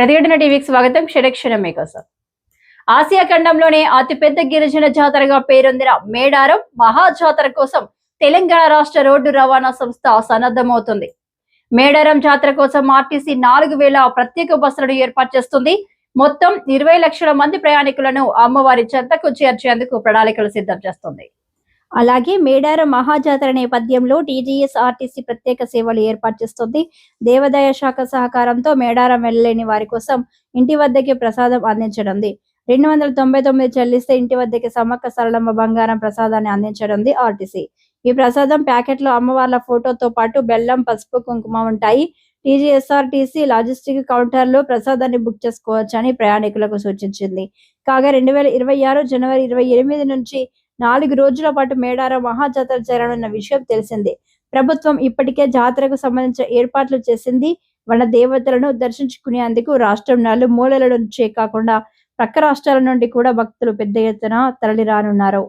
ప్రతిఘటన టీవీకి స్వాగతం. క్షణక్షణం మీకోసం ఆసియా ఖండంలోనే అతిపెద్ద గిరిజన జాతరగా పేరొందిన మేడారం మహా జాతర కోసం తెలంగాణ రాష్ట్ర రోడ్డు రవాణా సంస్థ సన్నద్ధమవుతుంది. మేడారం జాతర కోసం ఆర్టీసీ నాలుగు వేల ప్రత్యేక బస్సులను ఏర్పాటు చేస్తుంది. మొత్తం ఇరవై లక్షల మంది ప్రయాణికులను అమ్మవారి చెంతకు చేర్చేందుకు ప్రణాళికలు సిద్ధం చేస్తుంది. అలాగే మేడారం మహాజాతర నేపథ్యంలో టీజీఎస్ ఆర్టీసీ ప్రత్యేక సేవలు ఏర్పాటు చేస్తుంది. దేవాదాయ శాఖ సహకారంతో మేడారం వెళ్ళలేని వారి కోసం ఇంటి వద్దకే ప్రసాదం అందించడంది రెండు వందల తొంభై తొమ్మిది చెల్లిస్తే ఇంటి వద్దకి సమ్మక్క సరళమ్మ బంగారం ప్రసాదాన్ని అందించడంది ఆర్టీసీ. ఈ ప్రసాదం ప్యాకెట్లో అమ్మవార్ల ఫోటోతో పాటు బెల్లం పసుపు కుంకుమ ఉంటాయి. టీజీఎస్ఆర్టీసీ లాజిస్టిక్ కౌంటర్లో ప్రసాదాన్ని బుక్ చేసుకోవచ్చని ప్రయాణికులకు సూచించింది. కాగా రెండు వేల ఇరవై ఆరు జనవరి ఇరవై ఎనిమిది నుంచి నాలుగు రోజుల పాటు మేడారం మహాజాతర జరగనున్న విషయం తెలిసిందే. ప్రభుత్వం ఇప్పటికే జాతరకు సంబంధించిన ఏర్పాట్లు చేసింది. వన దేవతలను దర్శించుకునేందుకు రాష్ట్రం నాలుగు మూలల నుంచే కాకుండా ప్రక్క రాష్ట్రాల నుండి కూడా భక్తులు పెద్ద ఎత్తున తరలి రానున్నారు